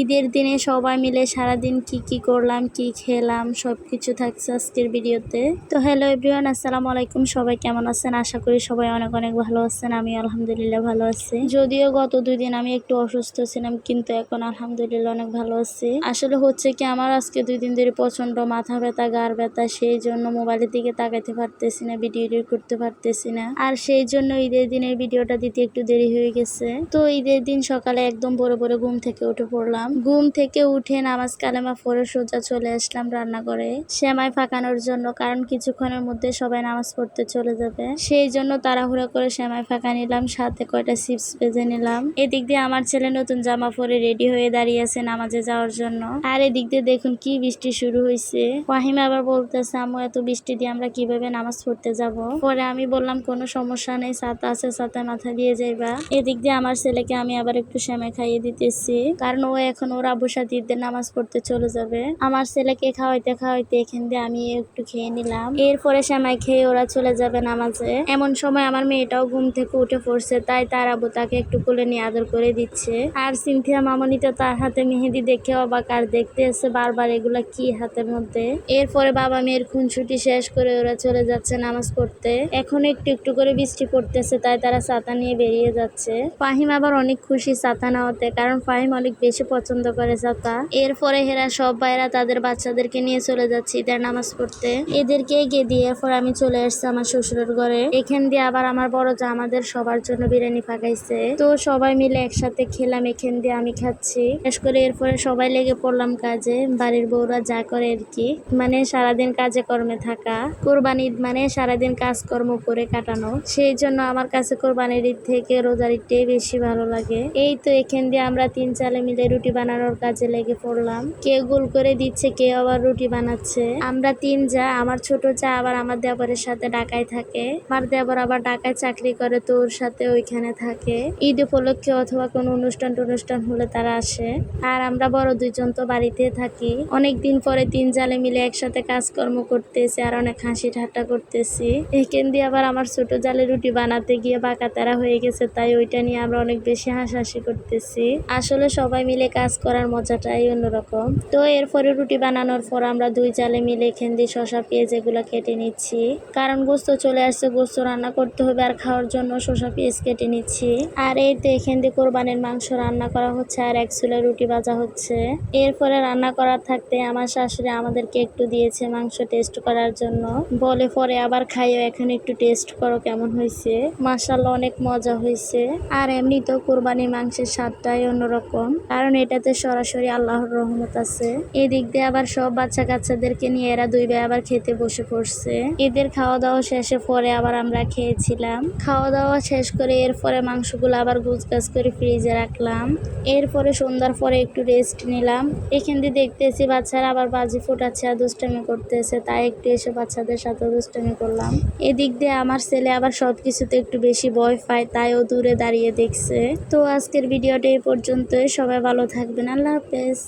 ঈদের দিনে সবাই মিলে সারাদিন কি কি করলাম, কি খেলাম সব কিছু থাকছে আজকের ভিডিওতে। তো হ্যালো এভরিওয়ান আসসালামু আলাইকুম। সবাই কেমন আছেন? আশা করি সবাই অনেক অনেক ভালো আছেন আমি আলহামদুলিল্লাহ ভালো আছি। যদিও গত দুই দিন আমি একটু অসুস্থ ছিলাম, কিন্তু এখন আলহামদুলিল্লাহ অনেক ভালো আছি। আসলে হচ্ছে কি, আমার আজকে দুই দিন ধরে প্রচণ্ড মাথা ব্যথা, গার ব্যথা, সেই জন্য মোবাইলের দিকে তাকাইতে পারতেছি না ভিডিও এডিট করতে পারতেছি না। আর সেই জন্য ঈদের দিনের ভিডিওটা দিতে একটু দেরি হয়ে গেছে। তো ঈদের দিন সকালে একদম বড় বড় ঘুম থেকে উঠে পড়লাম। ঘুম থেকে উঠে নামাজ কালেমা পড়ে সোজা চলে আসলাম রান্না করে সেমাই ফাঁকানোর জন্য, কারণ কিছুক্ষণের মধ্যে সবাই নামাজ পড়তে চলে যাবে। সেই জন্য তাড়াহুড়া করে সেমাই ফাঁকা নিলাম, সাথে কয়টা চিপস ভেজে নিলাম। এদিক দিয়ে আমার ছেলে নতুন জামা পরে রেডি হয়ে দাঁড়িয়ে আছে নামাজে যাওয়ার জন্য। আর এদিক দিয়ে দেখুন কি বৃষ্টি শুরু হয়েছে ফাহিম আবার বলতেছে, আম্মু, এত বৃষ্টি দিয়ে আমরা কীভাবে নামাজ পড়তে যাব? পরে আমি বললাম, কোনো সমস্যা নেই, ছাতা আছে ছাতা মাথা দিয়ে যাইবা। এদিক দিয়ে আমার ছেলেকে আমি আবার একটু সেমাই খাইয়ে দিতেছি, কারণ ও এখন ওর আব্বুর সাথে নামাজ পড়তে চলে যাবে। আমার ছেলেকে খাওয়াইতে খাওয়াইতে এখান দিয়ে আমি একটু খেয়ে নিলাম। এরপরে সেমাই খেয়ে ওরা চলে যাবে নামাজে। এমন সময় আমার মেয়েটাও ঘুম থেকে উঠে পড়ছে, তাই তার আব্বু তাকে একটু কোলে নিয়ে আদর করে দিচ্ছে। আর সিনথিয়া মামনি তো তার হাতে মেহেদি দেখে অবাক, আর দেখতে এসে বারবার এগুলা কি হাতের মধ্যে। এরপরে বাবা মেয়ের খুনসুটি শেষ করে ওরা চলে যাচ্ছে নামাজ পড়তে। এখন একটু একটু করে বৃষ্টি পড়তেছে, তাই তারা ছাতা নিয়ে বেরিয়ে যাচ্ছে। ফাহিম আবার অনেক খুশি ছাতা নেওয়াতে, কারণ ফাহিম অনেক বেশি পছন্দ করে ছাতা এরপরে হেরা সব ভাইরা তাদের বাচ্চাদেরকে নিয়ে চলে যাচ্ছে ঈদের নামাজ পড়তে। এদেরকে এগিয়ে দিয়ে এরপর আমি চলে আসছি আমার শ্বশুরের ঘরে। এখান দিয়ে আবার আমার বড় যা আমাদের সবার জন্য বিরিয়ানি পাকাইছে। তো সবাই মিলে একসাথে খেলাম, এখান দিয়ে আমি খাচ্ছি। শেষ করে এরপরে সবাই লেগে পড়লাম কাজে। বাড়ির বউরা যা করে আর কি। মানে সারাদিন কাজে কর্মে থাকা। কোরবানি ঈদ মানে সারাদিন কাজকর্ম করে কাটানো। সেই জন্য আমার কাছে কোরবানির ঈদ থেকে রোজার ঈদটাই বেশি ভালো লাগে। এই তো এখান দিয়ে আমরা তিন চালে মিলে রুটি বানানোর কাজে লেগে পড়লাম। কেউ গোল করে দিচ্ছে কেউ আবার রুটি বানাচ্ছে। আমরা তিন যা, আমার ছোট যা আবার আমার দেবরের সাথে ঢাকায় থাকে। আমার দেবর আবার ঢাকায় চাকরি করে তো ওর সাথে ওইখানে থাকে। ঈদ উপলক্ষে অথবা কোনো অনুষ্ঠান টনুষ্ঠান হলে তারা আসে। আর আমরা বড় দুইজন তো বাড়িতে থাকি। অনেক দিন পরে তিন জালে মিলে একসাথে কাজকর্ম করতেছি আর অনেক হাসি ঠাট্টা করতেছি। এখান দিয়ে আবার আমার ছোট জালে রুটি বানাতে গিয়ে বাঁকা তারা হয়ে গেছে, তাই ওইটা নিয়ে আমরা অনেক বেশি হাসাহাসি করতেছি। আসলে সবাই মিলে কাজ করার মজাটাই অন্যরকম। তো এরপরে রুটি বানানোর পর আমরা দুই জালে মিলে এখান দিয়ে শশা পেঁয়াজ এগুলো কেটে নিচ্ছি। কারণ গোস্ত চলে আসছে, গোস্ত রান্না করতে হবে আর খাওয়ার জন্য শশা পেঁয়াজ কেটে নিচ্ছি। আর এই তো এখান দিয়ে কোরবানির মাংস রান্না করা হচ্ছে আর এক চুলে রুটি ভাজা হচ্ছে। এরপরে রান্না করার থাকতে আমার শাশুড়ি আমাদেরকে একটু দিয়েছে মাংস টেস্ট করার জন্য। বলে পরে আবার খাইও, এখন একটু টেস্ট করো কেমন হয়েছে মাসাল্লাহ অনেক মজা হয়েছে আর এমনি তো কোরবানির মাংসের স্বাদটাই অন্যরকম। কারণ এটাতে সরাসরি আল্লাহর রহমত আছে। এদিক দিয়ে আবার সব বাচ্চা কাচ্চাদেরকে নিয়ে এরা দুই ভাই আবার খেতে বসে পড়ছে। এদের খাওয়া দাওয়া শেষে পরে আবার আমরা খেয়েছিলাম। খাওয়া দাওয়া শেষ করে এরপরে মাংসগুলো আবার গুছগাছ করে ফ্রিজে রাখলাম। এরপরে সন্ধ্যার পরে একটু রেস্ট নিলাম। এখান দিয়ে দেখতেছি বাচ্চারা আবার বাজি ফোটাচ্ছে, আর দুষ্টামি করতেছে। তাই একটু এসে বাচ্চাদের সাথে দুষ্টামি করলাম। এদিক দিয়ে আমার ছেলে আবার সব কিছুতে একটু বেশি ভয় পায়, তাই ও দূরে দাঁড়িয়ে দেখছে। তো আজকের ভিডিওটা এই পর্যন্তই। সবাই ভালো থাকবেন। আল্লাহ হাফেজ।